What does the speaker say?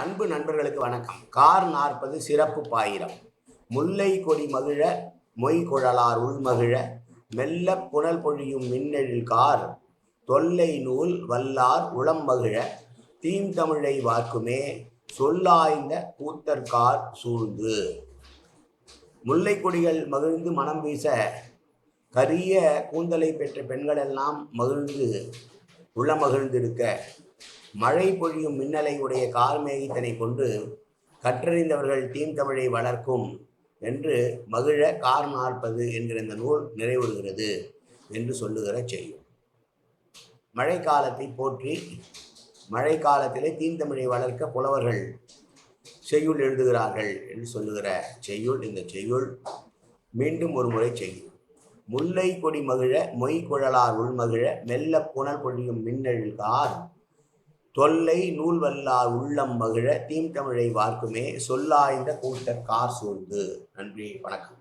அன்பு நண்பர்களுக்கு வணக்கம். கார் நாற்பது சிறப்பு பாயிரம். முல்லை கொடி மகிழ மொய் குழலார் உள்மகிழ மெல்ல புனல் பொழியும் மின்னெழில் கார் தொல்லை நூல் வல்லார் உளம் மகிழ தீம் தமிழை வார்க்குமே சொல்லாய்ந்த கூத்தற்கார் சூழ்ந்து. முல்லை கொடிகள் மகிழ்ந்து மனம் வீச கரிய கூந்தலை பெற்ற பெண்களெல்லாம் மகிழ்ந்து உளமகிழ்ந்திருக்க மழை பொழியும் மின்னலை உடைய கார்மேகித்தனை கொண்டு கற்றறிந்தவர்கள் தீம் தமிழை வளர்க்கும் என்று மகிழ கார் நாற்பது என்கிற இந்த நூல் நிறைவுறுகிறது என்று சொல்லுகிற செய்யும். மழைக்காலத்தை போற்றி மழை காலத்திலே தீந்தமிழை வளர்க்க புலவர்கள் செய்யுள் எழுதுகிறார்கள் என்று சொல்லுகிற செய்யுள் இந்த செய்யுள் மீண்டும் ஒரு முறை செய்யும். முல்லை கொடி மகிழ மொய் குழலார் உள்மகிழ மெல்ல புனல் பொழியும் மின்னழில் கார் தொல்லை நூல் வல்லார் உள்ளம் மகிழ தீம் தமிழை வார்க்குமே சொல்லாய்ந்த கூட்ட கார் சூழ்ந்து. நன்றி வணக்கம்.